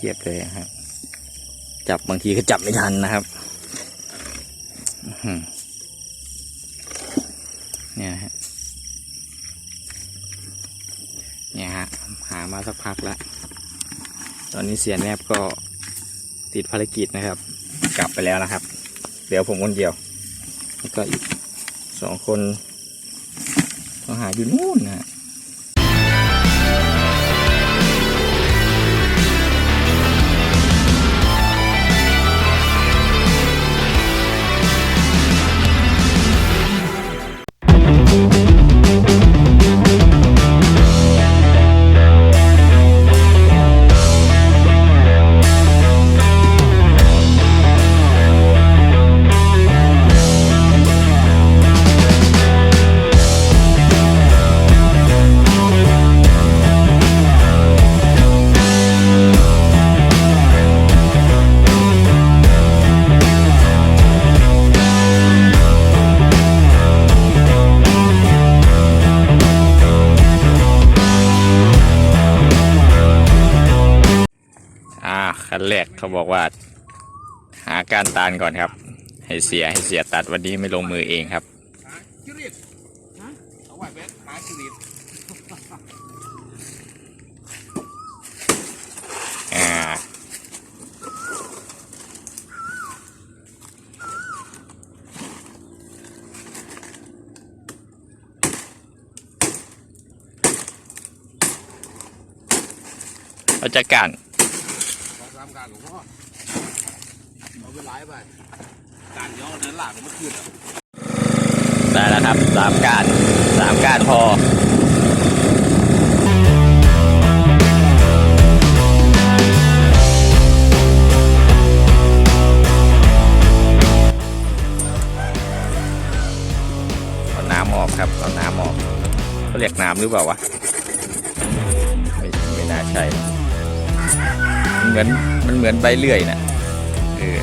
พียบเลยครับ จับบางทีก็จับไม่ทันนะครับเนี่ยฮะเนี่ยฮะหามาสักพักแล้วตอนนี้เสียแนบก็ติดภารกิจนะครับ กลับไปแล้วนะครับ เดี๋ยวผมคนเดียว แล้วก็อีกสองคนต้องหาอยู่นู่นนะ นแรกเขาบอกว่า หาการตานก่อนครับ ให้เสียให้เสียตัดวันนี้ไม่ลงมือเองครับหาจิริตฮะเอาไว้เบ็ดหาจิริตอ่าเราจะการามการหลวงพ่อเอาไปไล่ไปการย่อเดินหลังเมื่อคืนได้แล้วครับสามการสามการพอครับเอาน้ำออกเขาเรียกน้ำหรือเปล่าวะ ไม่ไม่น่าใช่ มันเหมือนมันเหมือนใบเลื่อยนะเออ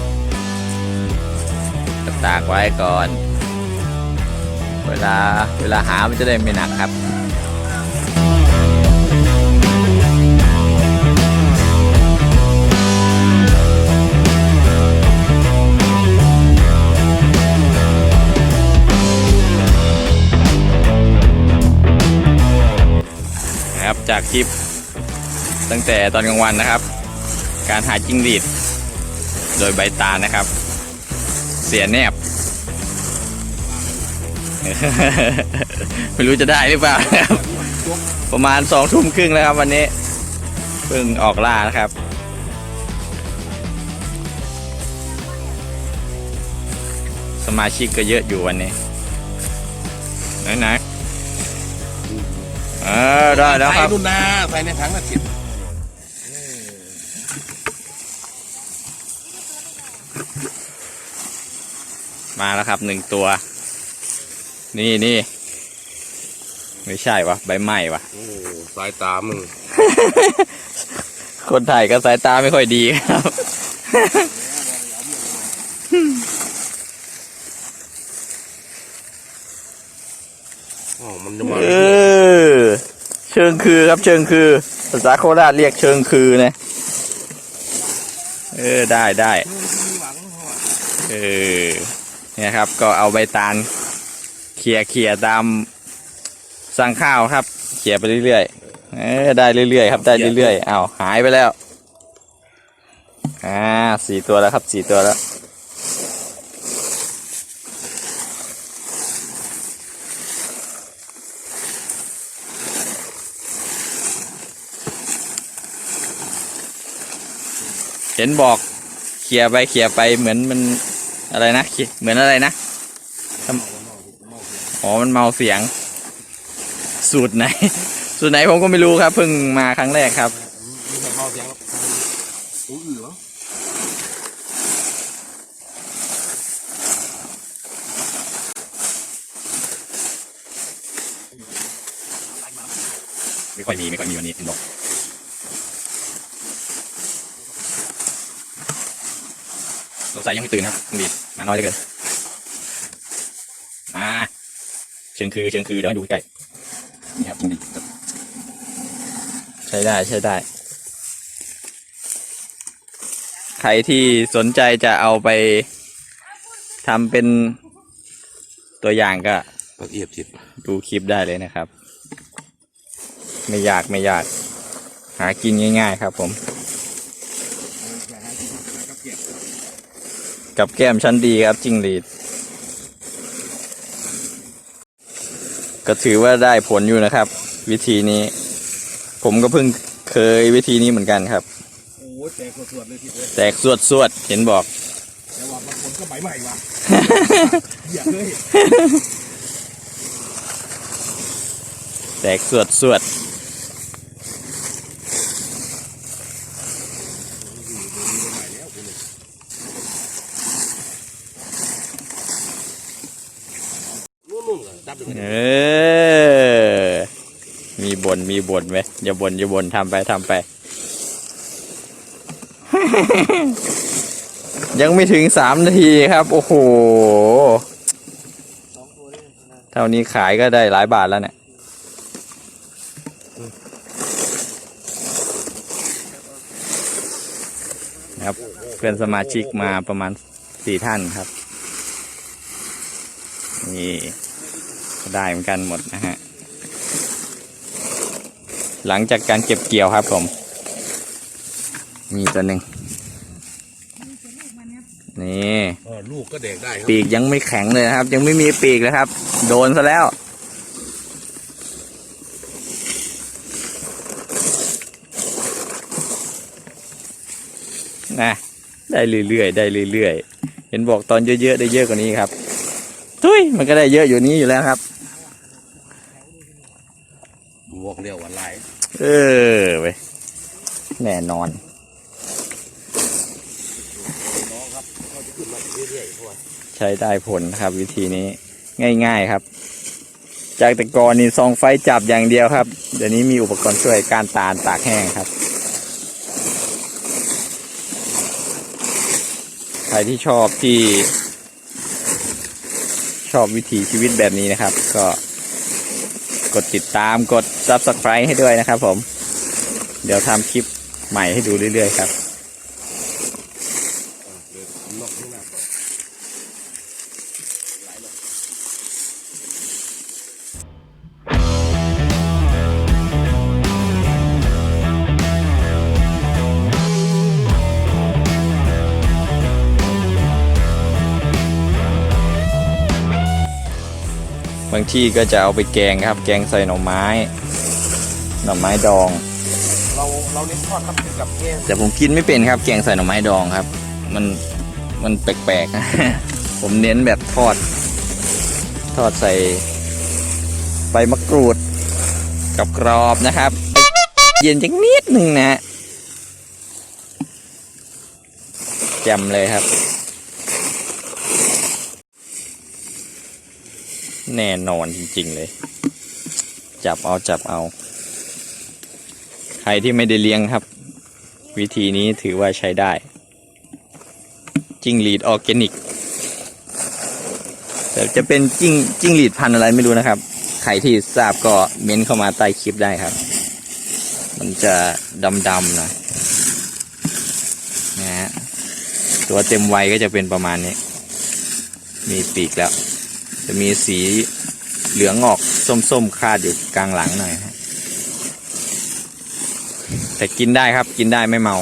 ตากไว้ก่อน เวลาเวลาหามันจะได้ไม่หนักครับนะครับจากคลิปตั้งแต่ตอนกลางวันนะครับ การหาจิ้งหรีด โดยใบตานะครับ เสียแนบ ไม่รู้จะได้หรือเปล่าประมาณสองทุ่มครึ่งแล้วครับวันนี้เพิ่งออกล่านะครับสมาชิกก็เยอะอยู่วันนี้ ไหนไหนๆเออได้แล้วครับ ใส่นุ่นนาใส่ในถังละสิบ มาแล้วครับหนึ่งตัว นี่นี่ไม่ใช่วะใบไม้วะโอ้สายตามึง คนถ่ายก็สายตาไม่ค่อยดีครับ อ๋อ มันจะมาเออ เชิงคือครับเชิงคือภาษาโคราชเรียกเชิงคือนะ เออ ได้ได้มีหวังเพราะว่าเออ เนี่ยครับ ก็เอาใบตาลเขี่ยเขี่ยตามสั่งข้าวครับเขี่ยไปเรื่อยๆเออได้เรื่อยๆครับได้เรื่อยๆอ้าวหายไปแล้วอ่าสี่ตัวแล้วครับสี่ตัวแล้วเห็นบอกเขี่ยไปเขี่ยไปเหมือนมัน อะไรนะเหมือนอะไรนะอ๋อมันเมาเสียง สูตรไหน สูตรไหนผมก็ไม่รู้ครับเพิ่งมาครั้งแรกครับ มีแต่เบาเสียงแล้วอู้อือมั้ง ไม่ค่อยมีไม่ค่อยมีวันนี้เห็นบอกสงสัยยัง ไม่ตื่นครับคุณดีมาน้อยเหลือเกินมาเชิงคือเชิงคือเดี๋ยวให้ดูใกล้นี่ครับดีใช้ได้ใช้ได้ ใครที่สนใจจะเอาไปทำเป็นตัวอย่างก็ปักเอียบจิตดูคลิปได้เลยนะครับ ไม่ยากไม่ยาก หากินง่าย ๆ ครับผม กับแก้มชั้นดีครับจิงหรีด ก็ถือว่าได้ผลอยู่นะครับ วิธีนี้ ผมก็เพิ่งเคยวิธีนี้เหมือนกันครับโอ้แตกสวดเลยทีเดียวแตกสวดสวดๆเห็นบอกแต่ว่าบางคนก็ใบใหม่ว่ะอย่าเลยแตกสวดสวด นุ่มๆเลยจับดึง เออ มีบนมีบนไหมอย่าบนอย่าบนทำไปทำไป ยังไม่ถึงสามนาทีครับ โอ้โห เท่านี้ขายก็ได้หลายบาทแล้วเนี่ยครับเพื่อนสมาชิกมาประมาณสี่ท่านครับ นี่ ได้เหมือนกันหมดนะฮะ หลังจากการเก็บเกี่ยวครับผม มีตัวหนึ่งนี่เออลูกก็เด็กได้ครับปีกยังไม่แข็งเลยนะครับ ยังไม่มีปีกเลยครับ โดนซะแล้ว นะ ได้เรื่อยๆ ได้เรื่อยๆ เห็นบอกตอนเยอะๆ ได้เยอะกว่านี้ครับ ทุยมันก็ได้เยอะอยู่นี้อยู่แล้วครับบวกเรียววันไร เออเว้ยแน่นอนใช้ได้ผลครับ วิธีนี้ง่าย ๆครับ จากแต่ก่อนนี่ซองไฟจับอย่างเดียวครับ เดี๋ยวนี้มีอุปกรณ์ช่วยการตาลตากแห้งครับ ใครที่ชอบที่ ชอบวิถีชีวิตแบบนี้นะครับ ก็ กดติดตามกด subscribe ให้ด้วยนะครับผม เดี๋ยวทำคลิปใหม่ให้ดูเรื่อยๆครับางที่ก็จะเอาไปแกงครับ แกงใส่หน่อไม้ หน่อไม้ดอง เราเราเน้นทอดครับกินกับแกงแต่ผมกินไม่เป็นครับ แกงใส่หน่อไม้ดองครับ มันมันแปลกๆ ผมเน้นแบบทอด ทอดใส่ใบมะกรูดกับกรอบนะครับ เย็นจังนิดหนึ่งนะฮะแจ่มเลยครับ แน่นอนจริง ๆ เลย จับเอาจับเอา ใครที่ไม่ได้เลี้ยงครับ วิธีนี้ถือว่าใช้ได้ จิ้งหรีดออร์แกนิก แต่จะเป็นจิ้งจิ้งหรีดพันธุ์อะไรไม่รู้นะครับ ใครที่ทราบก็เม้นเข้ามาใต้คลิปได้ครับ มันจะดำๆนะนะฮะตัวเต็มวัยก็จะเป็นประมาณนี้ มีปีกแล้ว จะมีสีเหลืองออกส้มๆคาดอยู่กลางหลังหน่อยฮะแต่กินได้ครับกินได้ไม่เมา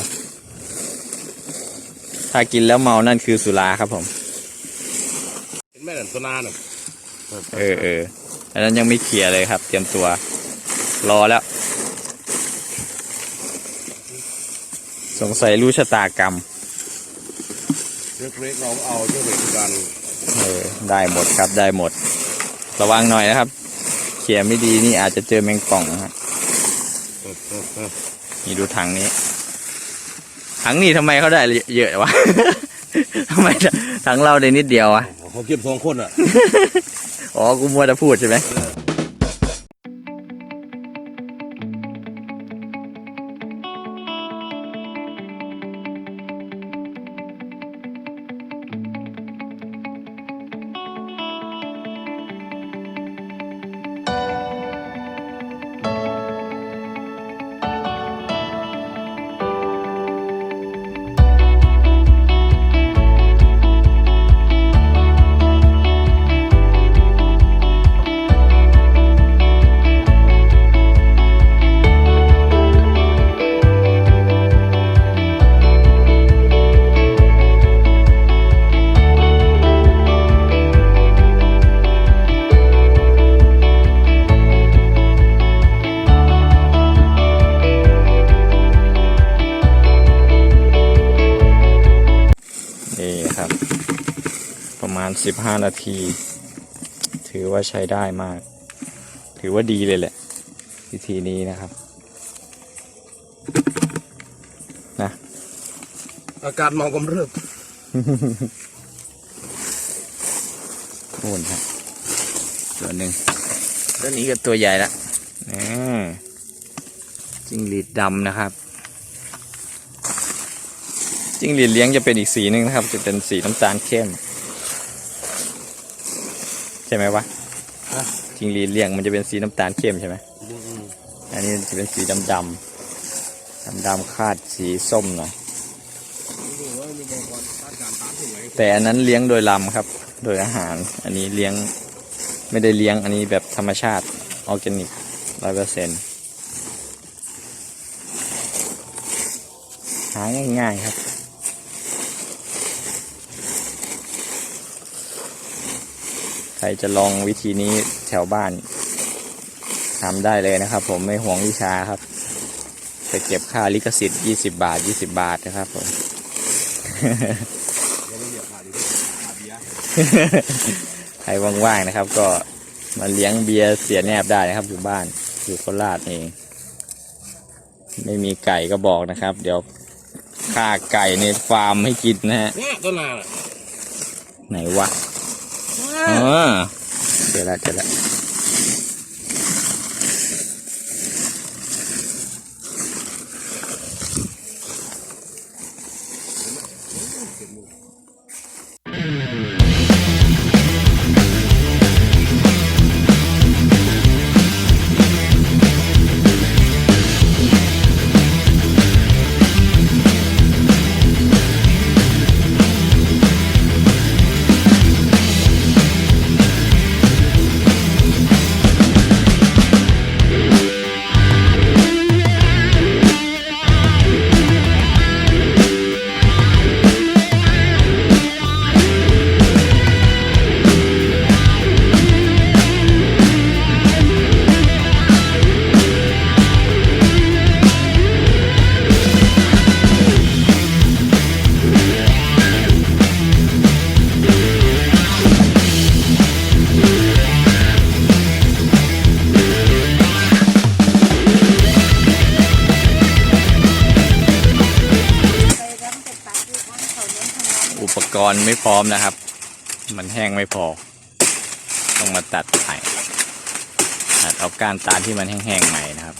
ถ้ากินแล้วเมานั่นคือสุราครับผมเป็นแม่หนันตัวนาหนึ่งเออเอออันนั้นยังไม่เคลียร์เลยครับ เตรียมตัว รอแล้ว สงสัยรู้ชะตากรรมเล็กๆเราเอาเจ้าเด็กกัน เออได้หมดครับได้หมด ระวังหน่อยนะครับ เขี่ยไม่ดีนี่อาจจะเจอแมงป่องนะครับเออเออเออนี่ดูถังนี้ ถังนี้ทำไมเขาได้เยอะวะทำไมถังเราได้นิดเดียวอะเขาเก็บสองคนอะ อ๋อ กูมัวแต่พูดใช่ไหม 15 นาที ถือว่าใช้ได้มาก ถือว่าดีเลยแหละ วิธีนี้นะครับอาการเมากำเริบนู่นครับตัวหนึ่งตัวนี้ก็ตัวใหญ่ละนี่จิ้งหรีดดำนะครับ จิ้งหรีดเลี้ยงจะเป็นอีกสีหนึ่งนะครับ จะเป็นสีน้ำตาลเข้ม ใช่ไหมวะจิ้งหรีดเลี้ยงมันจะเป็นสีน้ำตาลเข้มใช่ไหมอันนี้จะเป็นสีดำดำดำดำๆคาดสีส้มหน่อยแต่อันนั้นเลี้ยงโดยลำครับ โดยอาหาร อันนี้เลี้ยงไม่ได้เลี้ยงอันนี้แบบธรรมชาติออร์แกนิกร้อยเปอร์เซ็นต์หาง่ายๆครับ ใค รจะลองวิธีนี้แถวบ้านทำได้เลยนะครับ ผมไม่ห่วงวิชาครับจะเก็บค่าลิขสิทธิ์20 บาท 20 บาทนะครับผมใครว่างๆนะครับ ก็มาเลี้ยงเบียร์เสียแนบได้นะครับ อยู่บ้านอยู่โคราชเอง ไม่มีไก่ก็บอกนะครับ เดี๋ยวฆ่าไก่ในฟาร์มให้กินนะฮะเนี่ยต้นนาไหนวะ อ๋อเจอ กรณ์ไม่พร้อมนะครับ มันแห้งไม่พอ ต้องมาตัดใหม่ตัดเอาก้านตาลที่มันแห้งๆใหม่นะครับ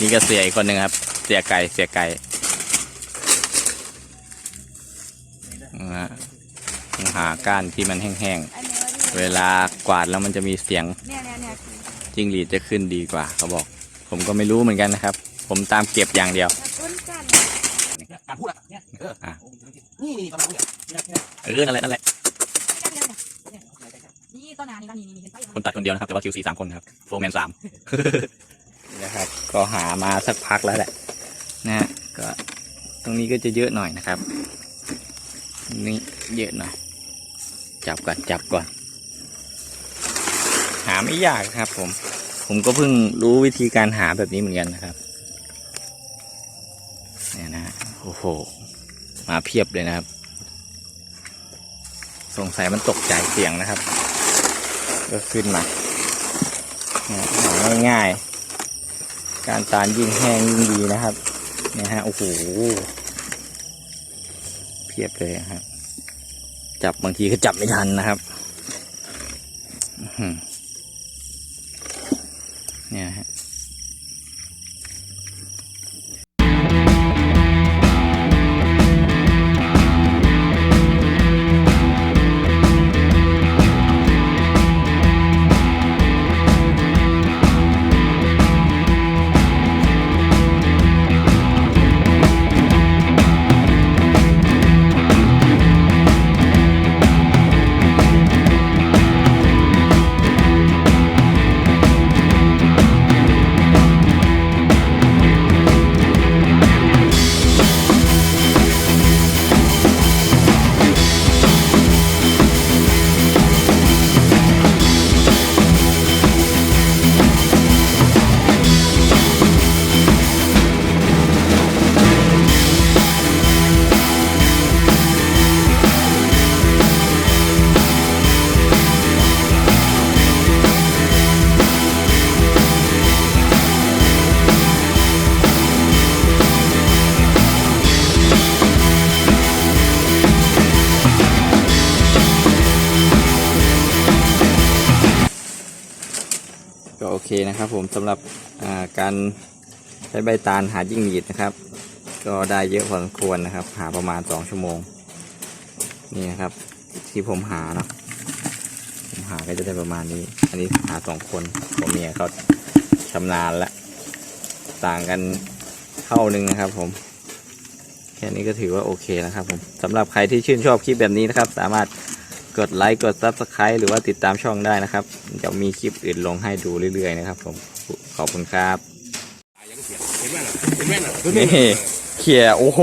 นี่ก็เสียอีกคนหนึ่งครับ เสียไก่เสียไก่นะฮะต้องหาก้านที่มันแห้งๆ เวลากวาดแล้วมันจะมีเสียงเนี่ยเนี่ยเนี่ยจิ้งหรีดจะขึ้นดีกว่า เขาบอก ผมก็ไม่รู้เหมือนกันนะครับ ผมตามเก็บอย่างเดียว กระตุ้นกันการพูดอะเนี่ยเอออะ นี่นี่ตอนนั้นเนี่ยเออนั่นแหละนั่นแหละนี่ต้นนานี่ก็นี่นี่เห็นไปคนตัดคนเดียวนะครับ แต่ว่าคิวซีสามคนครับโฟร์แมนสามนะครับ ก็หามาสักพักแล้วแหละ นะฮะก็ตรงนี้ก็จะเยอะหน่อยนะครับตรงนี้เยอะหน่อย จับก่อนจับก่อน หาไม่ยากครับผม ผมก็เพิ่งรู้วิธีการหาแบบนี้เหมือนกันนะครับเนี่ยนะฮะ โอ้โห มาเพียบเลยนะครับ สงสัยมันตกใจเสียงนะครับ ก็ขึ้นมาหาง่ายๆ การตานยิ่งแห้งยิ่งดีนะครับนี่ฮะ โอ้โห เพียบเลยครับ จับบางทีก็จับไม่ทันนะครับเนี่ยฮะ โอเคนะครับผมสำหรับาการใช้ใบตาลหาจิ้งหรีดนะครับ ก็ได้เยอะพอสมควรนะครับ หาประมาณสองชั่วโมง นี่นะครับ ที่ผมหาเนาะผมหาก็จะได้ประมาณนี้ อันนี้หาสองคนผมเมียเขาชำนาญละต่างกันเท่านึงนะครับผมแค่นี้ก็ถือว่าโอเคนะครับผมสำหรับใครที่ชื่นชอบคลิปแบบนี้นะครับ สามารถ กดไลค์กด Subscribe หรือว่าติดตามช่องได้นะครับเดี๋ยวมีคลิปอื่นลงให้ดูเรื่อยๆนะครับผมขอบคุณครับตายยังเสียเห็นไหมน่ะเห็นไหมน่ะเห็นไหมนี่น่ะเขี่ยโอ้โห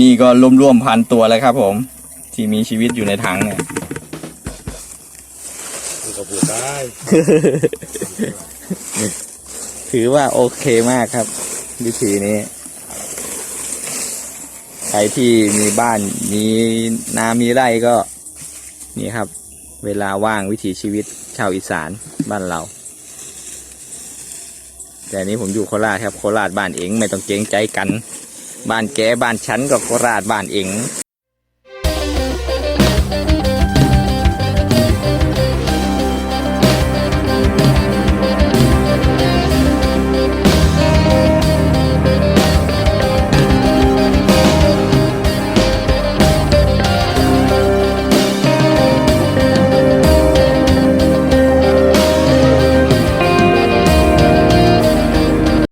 นี่ก็รวมๆพันตัวแล้วครับผม ที่มีชีวิตอยู่ในถังเนี่ย มันก็พูดได้ถือว่าโอเคมากครับ วิธีนี้ ใครที่มีบ้านมีนามีไร่ก็นี่ครับ เวลาว่างวิถีชีวิตชาวอีสานบ้านเรา แต่นนี้ผมอยู่โคราชครับโคราชบ้านเองไม่ต้องเกรงใจกัน บ้านแกบ้านฉันก็โคราชบ้านเอง